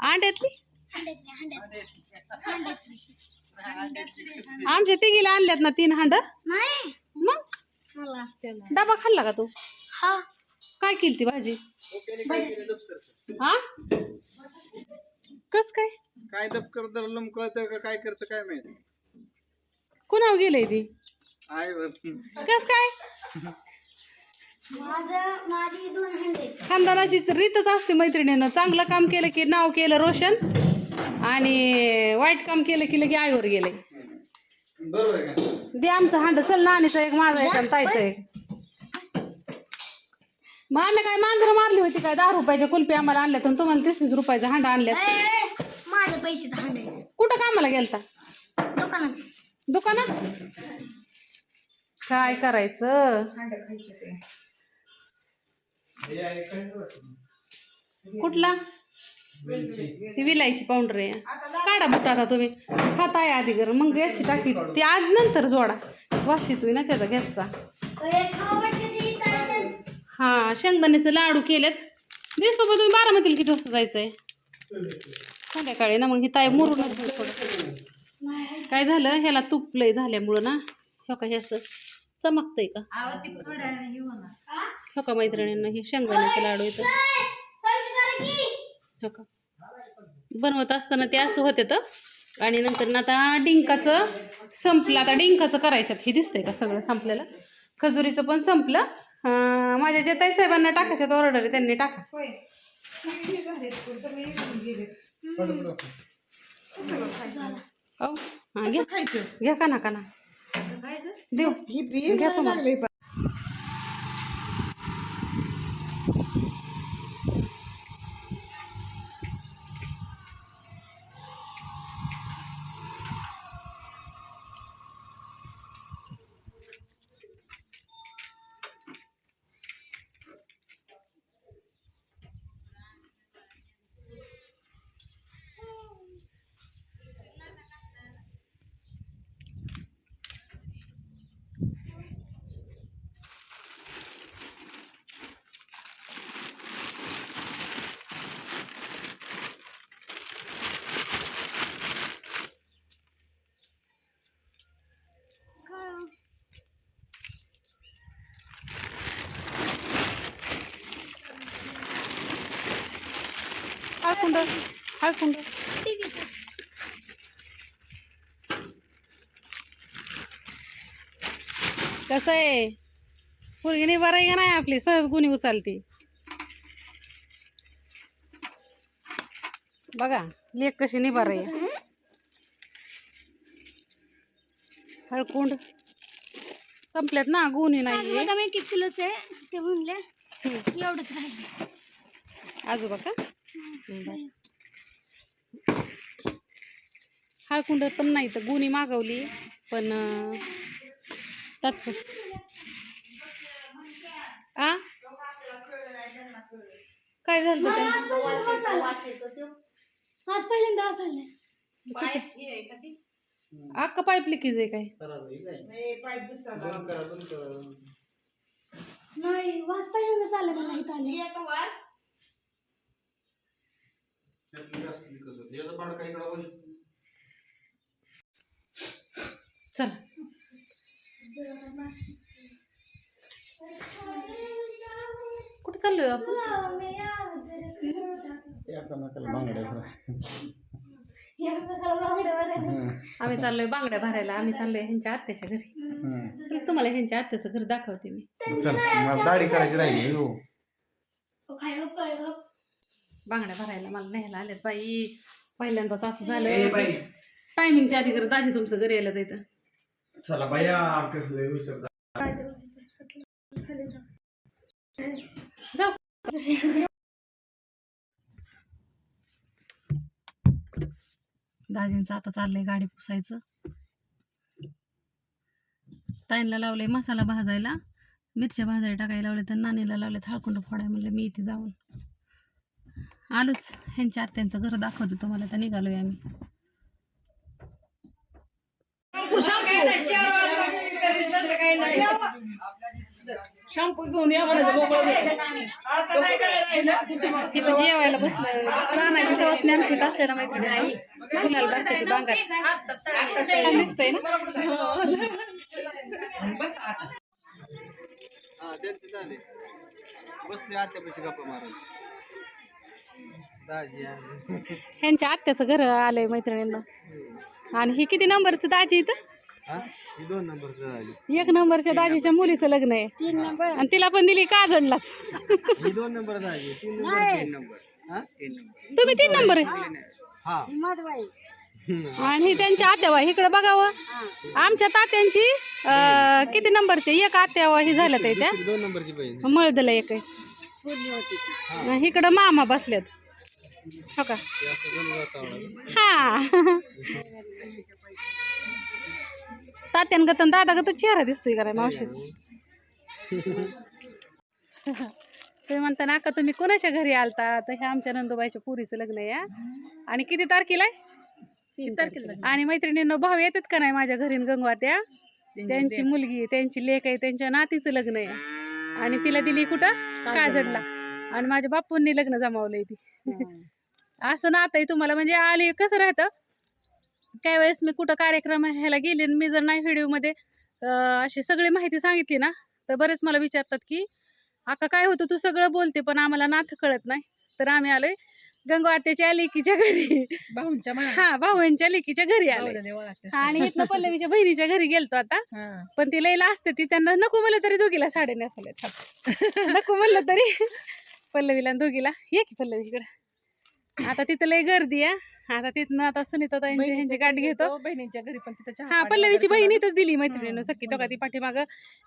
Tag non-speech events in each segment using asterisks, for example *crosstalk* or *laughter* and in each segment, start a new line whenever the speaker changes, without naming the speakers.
अंड्यातली? आमच्या तिघीला आणल्यात ना तीन हांड.
नाही.
मग?
मला
डबा खाल्ला का तू?
हा.
काय केली ती भाजी? हा? कस काय?
काय दपकर धरलं कळतं का काय करतं काय माहिती?
कुणावर गेलंय ती? कस काय? *laughs* खानदानाची तर रीतच असते मैत्रिणीनं. चांगलं काम केलं की नाव केलं रोशन आणि वाईट काम केलं की लगे आईवर गेले.
बरोबर आहे का?
दे आमचं हांड चल नानीचं एक माझं एक आणि ताईचं एक. मग आम्ही काय मांजरं मारली होती काय? दहा रुपयाच्या कुल्फी आम्हाला आणल्यात आणि तुम्हाला तीस तीस रुपयाचा हांडा आणल्यात.
माझे पैसे हंडे.
कुठं कामाला गेलता?
दुकानात.
दुकानात? काय करायचं? कुठला? ती विलायची पावडर आहे. काढा बुट आता तुम्ही. खाताय आधी गरम. मग याची टाकी ती आज नंतर जोडा. वास येतोय ना त्याचा गॅसचा हा शेंगदाण्याचे लाडू केलेत. दिस बाबा तुम्ही बारामतीला किती वाजता जायचंय? संध्याकाळी ना मग ही ताई मुरूनच घेऊ थोडं. काय झालं? ह्याला तूप लय झाल्यामुळं ना. हो का हे असं चमकतंय का? हो का मैत्रिणींना? हे शेंगदाण्याचे लाडू येतं हो का? बनवत असताना ते असं होते तर? आणि नंतर ना आता डिंकाचं संपलं. आता डिंकाचं करायच्यात. हे दिसतंय का सगळं संपलेलं? खजुरीचं पण संपलं. माझ्या जे ताई साहेबांना टाकायच्यात ऑर्डर आहे त्यांनी टाका. हो. घ्या. घ्या का ना का ना देऊ. घ्या तुम्हाला. हळकुंड हळकुंड कसं आहे? पोरगीने बरं आहे का नाही आपली? सहज गुणी उचलती. बघा लेख कशी निभार आहे. हळकुंड संपल्यात ना गुणी नाही
किती किलोच आहे. ते म्हणले एवढंच राहिले.
आजोबा का? बरं. हळकुंड पण नाही तर गुणी मागवली पण तात्पुर आ? काय झालं?
आज पहिल्यांदा असं
अक्का पाईप लिकेज आहे काय?
नाही वाज पहिल्यांदाच आलं मला इथं आले
चल. कुठं चाललोय आपण? आम्ही चाललोय बांगड्या भरायला. आम्ही चाललोय ह्यांच्या आत्याच्या घरी. चल तुम्हाला ह्यांच्या आत्याचं घर दाखवते मी.
चल मला दाढी करायची राहिली
बांगड्या भरायला मला न्यायला आल्यात. बाई पहिल्यांदाच असं झालं टायमिंगच्या आधी करत दाजी तुमचं घरी यायला तिथं.
चला बाया कसलं विसरता
जाऊ. दाजींचं आता चाललंय गाडी पुसायचं. ताईंला लावलंय मसाला भाजायला. मिरच्या भाजायला टाकायला लावले तर नानीला लावले हळकुंड फोडाय म्हणलं मी इथे जाऊन. आलोच. ह्यांच्या आत्यांचं घर दाखवतो तुम्हाला. तर निघालोय आम्ही.
शॅम्पू घेऊन या
तिथं जेवायला बसलं सवस नाही आमची असल्या ना मैत्रिणी गुलाल बसते ती बांगात. छान दिसतंय ना?
हा बसले आत्यापाशी गप्पा मारून दाजी आले.
ह्यांच्या आत्याचं घर आलंय मैत्रिणींना. आणि ही किती नंबरचं दाजी इथं?
हा? ही दोन नंबरचं झाली
एक नंबरच्या दाजीच्या मुलीचं लग्न आहे.
तीन नंबर.
आणि तिला पण दिली काजडलाच
ही दोन नंबर झाली तीन नंबर तीन नंबर. हा? तीन नंबर.
तुम्ही तीन नंबर आहे?
हा.
आणि ही त्यांची आत्यावा इकडे बघावं. आमच्या तात्यांची अं, किती नंबरचे? एक आत्यावा ही झाल्या त्या
दोन नंबरची बहीण
मळदला एक आहे.
होती
इकडं मामा बसल्यात हो का? हा. तात्यांगत आणि दादागत चेहरा दिसतोय का नाही मावशीचा. ते म्हणता ना का तुम्ही कोणाच्या घरी आलता? तर हे आमच्या नंदुबाईच्या पुरीचं लग्न आहे. आणि किती तारखेला आहे?
किती तारखेला
आणि मैत्रिणींनो भाऊ येतात का नाही माझ्या घरी गंगवात्या? त्यांची मुलगी त्यांची लेक आहे त्यांच्या नातीचं लग्न आहे. आणि तिला दिली कुठं? काजडला. आणि माझ्या बापूंनी लग्न जमावलंय ती. *laughs* असं नातं आहे तुम्हाला म्हणजे आले कसं राहतं? काही वेळेस मी कुठं कार्यक्रम ह्याला गेले आणि मी जर नाही व्हिडिओमध्ये अशी सगळी माहिती सांगितली ना तर बरेच मला विचारतात की आका काय होतं? तू सगळं बोलते पण आम्हाला नाथ कळत नाही. तर आम्ही आलोय. गंगवात्याच्या लेकीच्या घरी.
भाऊंच्या
हा भाऊंच्या लेकीच्या घरी. हा, आणि इथनं पल्लवीच्या बहिणीच्या घरी गेलतो आता. *laughs*
हा.
पण ती लईला असते ती त्यांना नको म्हणलं तरी दोघीला साड्या नेसवल्यात *laughs* नको म्हणलं तरी. पल्लवीला आणि दोघीला. ये की पल्लवी इकडं. आता तिथं लई गर्दी आहे. आता तिथनं आता सुनीता ताईंची ह्यांची गाडी घेतो.
बहिणीच्या घरी पण तिथं चहा
हा
पाणी
पल्लवीची
वगैरे
बहीण इथंच दिली मैत्रिणीनं. सख्खी तो का ती पाठीमाग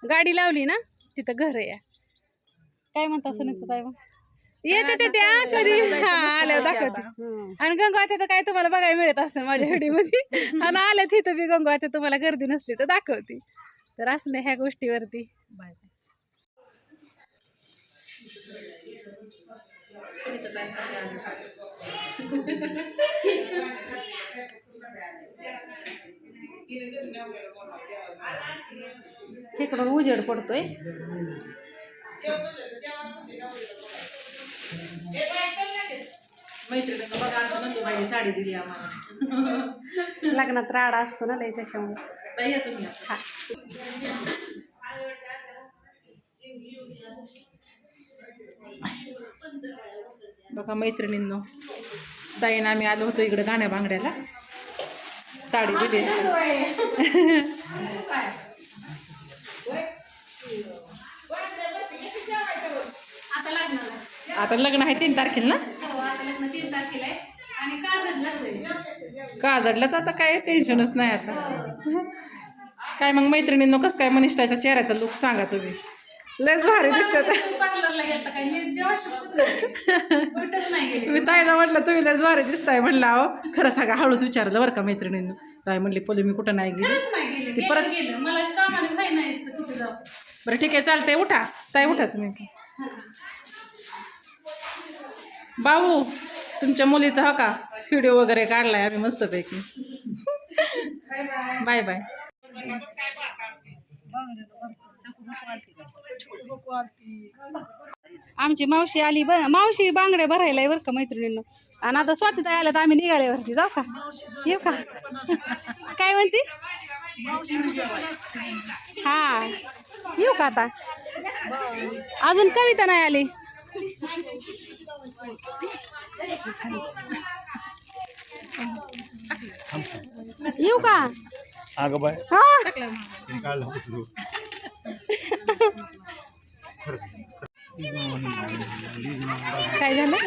गाडी लावली ना तिथं घर आहे. काय म्हणता सुनीता ताई मग? येते ते त्या कधी. हा आल्यावर दाखवते. आणि गंगावात्या तर काय तुम्हाला बघायला मिळत असतं माझ्या व्हिडिओमध्ये. *laughs* आणि आल्या तिथं बी गंगावात्या तुम्हाला गर्दी नसली तर दाखवते. तर असं नाही ह्या गोष्टीवरती.
बाय.
इकडून उजेड पडतोय.
मैत्रिणीनं बघा आमच्या नंदूबाईने साडी दिली आम्हाला.
लग्नात राडा असतो ना लई त्याच्यामुळे.
ताई या तुम्ही आता.
हा.
बघा मैत्रिणींनो ताईनं आम्ही आलो होतो इकडे गाण्या बांगड्याला साडी दिली
आता लग्नाला
आता लग्न आहे तीन तारखेला ना?
काजडलाच
आता काय टेन्शनच नाही आता. काय मग मैत्रिणींनो कसं काय मनिष्ठाच्या चेहऱ्याचा लुक सांगा तुम्ही? लयच भारी दिसतात.
काय मी
ताईला म्हटलं तुम्ही लयच भारी दिसताय म्हणलं अहो. खरं सांगा हळूच विचारलं बरं का मैत्रिणींनो? ताई म्हणली पोली मी कुठं नाही गेली? ती परत-
गेलं. मला
बरं ठीक आहे चालतंय उठा. ताई उठा तुम्ही. भाऊ तुमच्या मुलीचा हो का? व्हिडिओ वगैरे काढलाय आम्ही मस्तपैकी. बाय बाय
आमची मावशी आली ब मावशी बांगड्या भरायला बरं का मैत्रिणींनो. आणि आता स्वातीत आल्या तर आम्ही निघाल्यावरती जाऊ का? येऊ का? काय म्हणते? हा. येऊ का आता? अजून कविता नाही आली. येऊ का?
अगं बाय.
हा. काय झालं?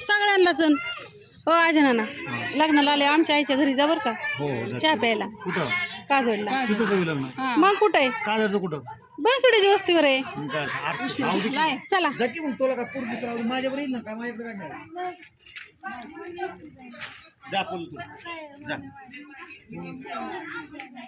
सगळ्यांनाच हो आजा नाना. लग्नाला आले आमच्या आईच्या घरी जा बरं का.
हो
चहा प्यायला. काजडला मग कुठं आहे?
काय जायचं कुठं?
बनसुड्याची वस्तीवर आहे. लाय, चला.
मग तुला काय पोरगी तर माझ्याकडे येईल ना काय? माझ्याकडे नाही. जा पोल तू. जा.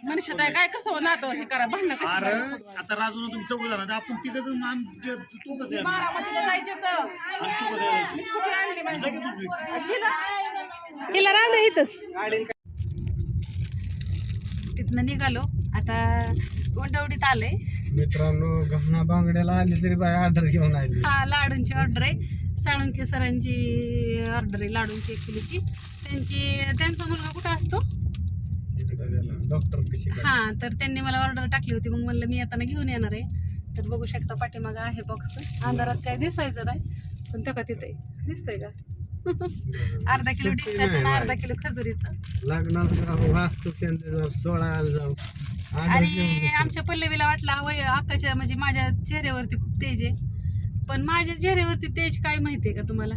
मनीषा ताई काय कसं हे करा भांडणं
अरे? आता राजून तुम्ही चौघ जण आपण तिघ जण आम- ते- तू कसं आहे?
बारामतीला जायचं तर
आणि तू कसं आहे?
मी स्कूटी आणली माझी.
जा की मग तू.
हिला राहू दे इथंच. तिथनं निघालो. आता गोंडवडीत आलंय.
मित्रांनो गहना बांगड्याला आली तरी बाय ऑर्डर घेऊन आली.
हा लाडूंची ऑर्डर आहे. साळुंके सरांची ऑर्डर आहे लाडूंची एक किलोची. त्यांची त्यांचा मुलगा कुठं असतो?
डॉक्टर कशी
हा तर त्यांनी मला ऑर्डर टाकली होती. मग म्हणलं मी येताना घेऊन येणार आहे. तर बघू शकता पाठीमागं आहे बॉक्स अंधारात काय दिसायचं नाही. पण तेव्हा तिथे? दिसतंय का? *laughs* अर्धा किलो डिस्काचं आणि अर्धा किलो खजुरीचं.
लग्नात जाऊ वास्तू केंद्र जाऊ सोळायला जाऊ. ऑर्डर
आणि आमच्या पल्लवीला वाटला वय अक्काच्या म्हणजे माझ्या चेहऱ्यावरती खूप तेज आहे. पण माझ्या चेहऱ्यावरती तेज काय माहितीये का तुम्हाला?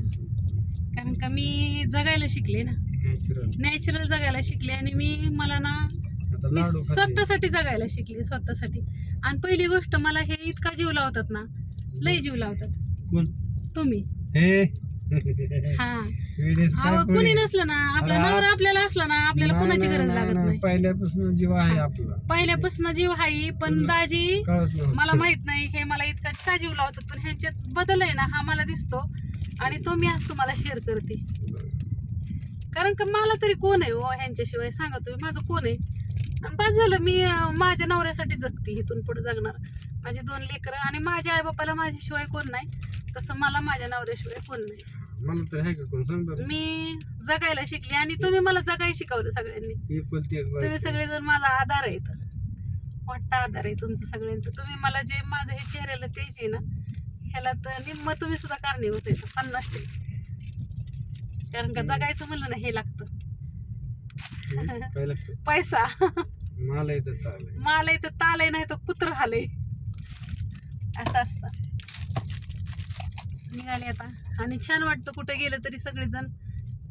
कारण का मी जगायला शिकले ना.
नॅचरल
नॅचरल जगायला शिकले आणि मी मला ना मी. स्वतःसाठी जगायला शिकले स्वतःसाठी. आणि पहिली गोष्ट मला हे इतका जीव लावतात ना लय जीव लावतात. तुम्ही?
हे.
अहो,
कोणी?
नसलं ना आपला
अरे,
नवरा आपल्याला असला ना आपल्याला कोणाची गरज लागत
नाही. पहिल्यापासून जीव आहे आपला.
पहिल्यापासून जीव हाई पण दाजी
कळत नव्हतं.
मला माहीत नाही हे मला इतका का जीव लावतात पण ह्यांच्यात बदल आहे ना हा मला दिसतो. आणि तो मी आज तुम्हाला शेअर करते. कारण का मला तरी कोण आहे हो ह्यांच्याशिवाय? सांगा तुम्ही माझं कोण आहे? आणि बस झालं मी अं, माझ्या नवऱ्यासाठी जगते इथून पुढे जगणार. माझे दोन लेकरं आणि माझ्या आईबापाला माझ्याशिवाय कोण नाही. तसं मला माझ्या नवऱ्याशिवाय कोण नाही.
मला तर आहे का कोण सांग बरं
मी जगायला शिकली आणि तुम्ही मला जगायला शिकवलं सगळ्यांनी.
एकुलती एक बाई.
तुम्ही सगळेजण माझा आधार आहेत. मोठा आधार आहे तुमचं सगळ्यांचं. तुम्ही मला जे माझं हे चेहऱ्याला तेज आहे ना ह्याला तर निम्म तुम्ही सुद्धा कारणीभूत आहे पन्नास टक्के. कारण का जगायचं म्हणलं ना हे लागतं.
काय लागतं?
पैसा.
मला इथं चाललंय
मला इथं तालय नाही तर कुत्र हालय असं असतं. निघाले आता. आणि छान वाटतं कुठे गेलं तरी सगळेजण.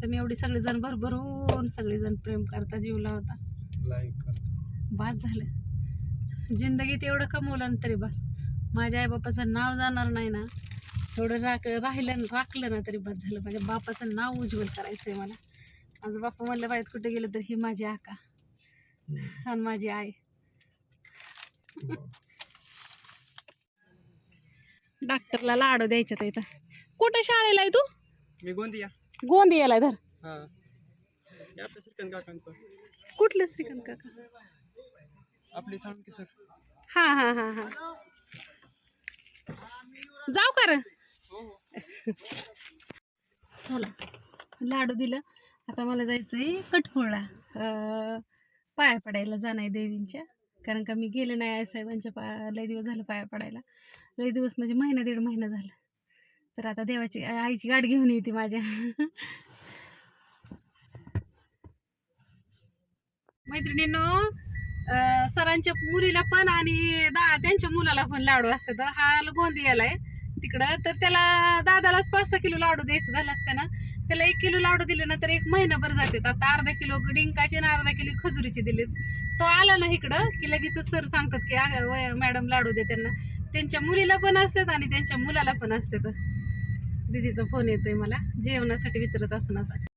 तर मी एवढी सगळेजण भरभरून सगळेजण प्रेम करता जीव लावता.
लाईक कर
बास झालं. जिंदगीत एवढं कमवलं ना तरी बस. माझ्या आईबापाचं नाव जाणार नाही ना. एवढं राख राहिलं राखलं ना तरी बस झालं. माझ्या बापाचं नाव उज्ज्वल करायचं आहे मला. माझं बापा म्हणलं पाहिजे कुठे गेलं तर ही माझी आका आणि माझी आई. डॉक्टरला लाडू द्यायच्यात इथं. कुठं शाळेला आहे तू?
मी गोंदिया.
गोंदियाला धर.
हा. हे आपल्या श्रीकांत काकांचं.
कुठलं श्रीकांत काका?
आपले साळुंके सर.
हा हा हा हा. जाऊ कर चला. लाडू दिलं. आता मला जायचंय कटकोळला अं, पाया पडायला जाणार आहे देवींच्या. कारण का मी गेले नाही आई साहेबांच्या पाया लय दिवस झालं पाया पडायला. लई दिवस म्हणजे महिना दीड महिना झाला. तर आता देवाची आईची गाठ घेऊन येते माझ्या. मैत्रिणींनो सरांच्या मुलीला पण आणि दा त्यांच्या मुलाला पण लाडू असतात. हा गोंदियाला आहे. तिकडं तर त्याला दादालाच पाच सहा किलो लाडू द्यायचं झालं असतं ना त्याला एक किलो लाडू दिले ना तर एक महिनाभर जातात. आता अर्धा किलो डिंकाचे आणि अर्धा किलो खजुरीचे दिलेत. तो आला ना इकडं की लगेच सर सांगतात की "अगं, वय- मॅडम लाडू दे त्यांना. त्यांच्या मुलीला पण असतात आणि त्यांच्या मुलाला पण असतात. दीदीचा फोन येतोय मला. जेवणासाठी विचारत असणार.